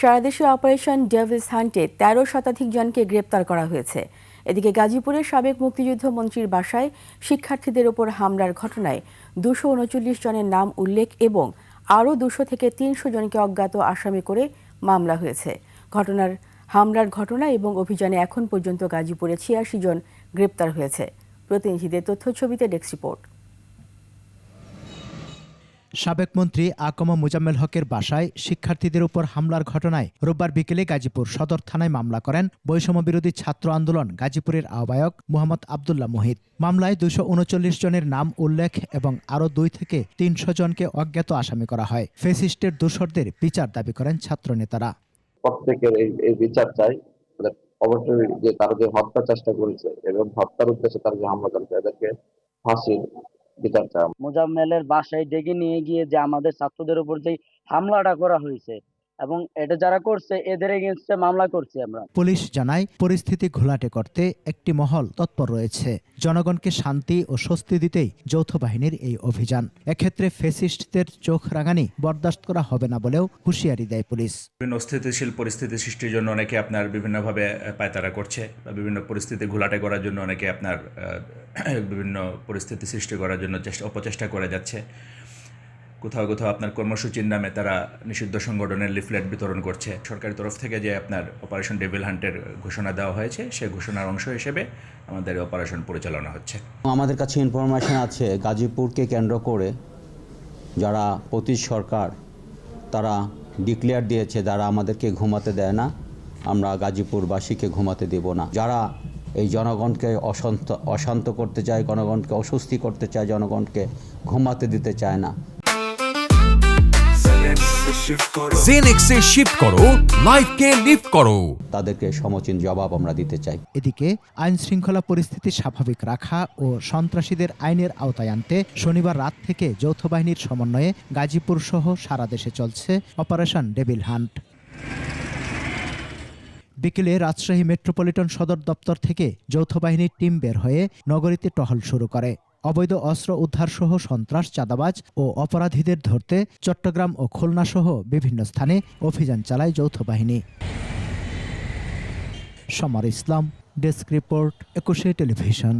সারা দেশে operation Devil's হান্টে তেরো শতাধিক জনকে গ্রেপ্তার করা হয়েছে। এদিকে গাজীপুরের সাবেক মুক্তিযুদ্ধ মন্ত্রীর বাসায় শিক্ষার্থীদের ওপর হামলার ঘটনায় দুশো উনচল্লিশ জনের নাম উল্লেখ এবং আরও দুশো থেকে তিনশো জনকে অজ্ঞাত আসামি করে মামলা হয়েছে। ঘটনার, হামলার ঘটনা এবং অভিযানে এখন পর্যন্ত গাজীপুরে ছিয়াশি জন গ্রেপ্তার হয়েছে। প্রতিনিধিদের তথ্য ছবিতে ডেস্ক রিপোর্ট। সাবেক মন্ত্রী আকমা মুজাম্মেল হকের বাসায় শিক্ষার্থীদের উপর হামলার ঘটনায় রোববার বিকেলে গাজীপুর সদর থানায় মামলা করেন বৈষম্য বিরোধী ছাত্র আন্দোলন গাজীপুরের আহ্বায়ক মোহাম্মদ আবদুল্লাহ মোহিত। মামলায় দুশো উনচল্লিশ জনের নাম উল্লেখ এবং আরও দুই থেকে তিনশো জনকে অজ্ঞাত আসামি করা হয়। ফেসিস্টের দোসরদের বিচার দাবি করেন ছাত্রনেতারা। প্রত্যেকের এই বিচার চাই। মানে অবশ্যই যে তারা যে হত্যা চেষ্টা করেছে এবং হত্যার উদ্দেশ্যে তারা যে হামলা করেছে এদেরকে ফাঁসির। মোজাম্মেলের বাসায় ডেকে নিয়ে গিয়ে যে আমাদের ছাত্রদের উপর যে হামলাটা করা হয়েছে এবং এটা যারা করছে এদের এগেনস্টে মামলা করছি আমরা। পুলিশ জানায় পরিস্থিতি ঘোলাটে করতে একটি মহল তৎপর রয়েছে। জনগণকে শান্তি ও স্বস্তি দিতেই যৌথ বাহিনীর এই অভিযান। এক্ষেত্রে ফেসিস্টদের চোখ রাঙানি বরদাস্ত করা হবে না বলেও হুঁশিয়ারি দেয় পুলিশ। বিভিন্ন অস্থিতিশীল পরিস্থিতি সৃষ্টির জন্য অনেকে আপনার বিভিন্নভাবে পায়তারা করছে বা বিভিন্ন পরিস্থিতি ঘোলাটে করার জন্য অনেকে আপনার বিভিন্ন পরিস্থিতি সৃষ্টি করার জন্য চেষ্টা অপচেষ্টা করে যাচ্ছে। কোথাও কোথাও আপনার কর্মসূচির নামে তারা নিষিদ্ধ সংগঠনের লিফলেট বিতরণ করছে। সরকারের তরফ থেকে যে আপনার অপারেশন ডেভিল হান্টের ঘোষণা দেওয়া হয়েছে সেই ঘোষণার অংশ হিসেবে আমাদের অপারেশন পরিচালনা হচ্ছে। আমাদের কাছে ইনফরমেশন আছে, গাজীপুরকে কেন্দ্র করে যারা পতি সরকার তারা ডিক্লেয়ার দিয়েছে, যারা আমাদেরকে ঘুমাতে দেয় না, আমরা গাজীপুরবাসীকে ঘুমাতে দেব না। যারা এই জনগণকে অশান্ত অশান্ত করতে চায়, জনগণকে অস্বস্তি করতে চায়, জনগণকে ঘুমাতে দিতে চায় না জেনেক্সে শিফট করো লাইফকে লিফট করো। তাদেরকে সমচীন জবাব আমরা দিতে চাই। এদিকে আইন শৃঙ্খলা পরিস্থিতি স্বাভাবিক রাখা ও সন্ত্রাসীদের আইনের আওতায় আনতে শনিবার রাত থেকে যৌথ বাহিনীর সমন্বয়ে গাজীপুর সহ সারা দেশে চলছে অপারেশন ডেভিল হান্ট। বিকেলে রাজশাহী মেট্রোপলিটন সদর দপ্তর থেকে যৌথ বাহিনীর টিম বের হয়ে নগরীতে টহল শুরু করে। অবৈধ অস্ত্র উদ্ধার সহ সন্ত্রাস, চাঁদাবাজ ও অপরাধীদের ধরতে চট্টগ্রাম ও খুলনা সহ বিভিন্ন স্থানে অভিযান চালায় যৌথ বাহিনী। Samar Islam, desk report, Ekushey television.